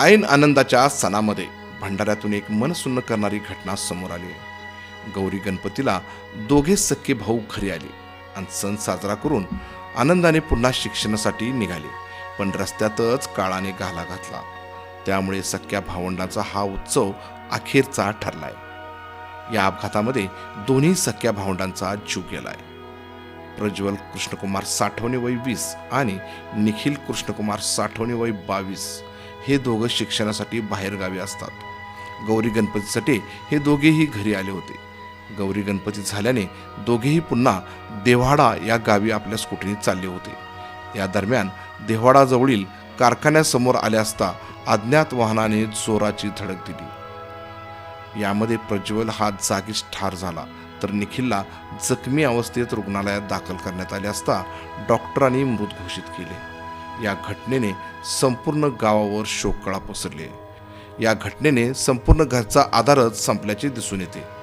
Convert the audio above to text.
ऐन आनंदाच्या सणामध्ये भंडाऱ्यातून एक मनसुन्न करणारी घटना समोर आली. गौरी गणपतीला दोघे सख्खे भाऊ घरी आले आणि सण साजरा करून आनंदाने पुन्हा शिक्षणासाठी निघाले पण रस्त्यातच काळाने घाला घातला. त्यामुळे सख्या भावंडांचा हा उत्सव अखेरचा ठरलाय. या अपघातामध्ये दोन्ही सख्या भावंडांचा जीव गेलाय. प्रज्वल कृष्णकुमार साठवणे वय वीस आणि निखिल कृष्णकुमार साठवणे वय बावीस. हे दोघं शिक्षणासाठी बाहेरगावी असतात. गौरी गणपतीसाठी हे दोघेही घरी आले होते. गौरी गणपती झाल्याने दोघेही पुन्हा देव्हाडा या गावी आपल्या स्कूटीने चालले होते. या दरम्यान देव्हाडाजवळील कारखान्यासमोर आले असता अज्ञात वाहनाने जोराची धडक दिली. यामध्ये प्रज्वल हा जागीच ठार झाला तर निखिलला जखमी अवस्थेत रुग्णालयात दाखल करण्यात आले असता डॉक्टरांनी मृत घोषित केले. या घटनेने संपूर्ण गावावर शोककळा पसरली. या घटनेने संपूर्ण घरचा आधारच संपल्याचे दिसून येते.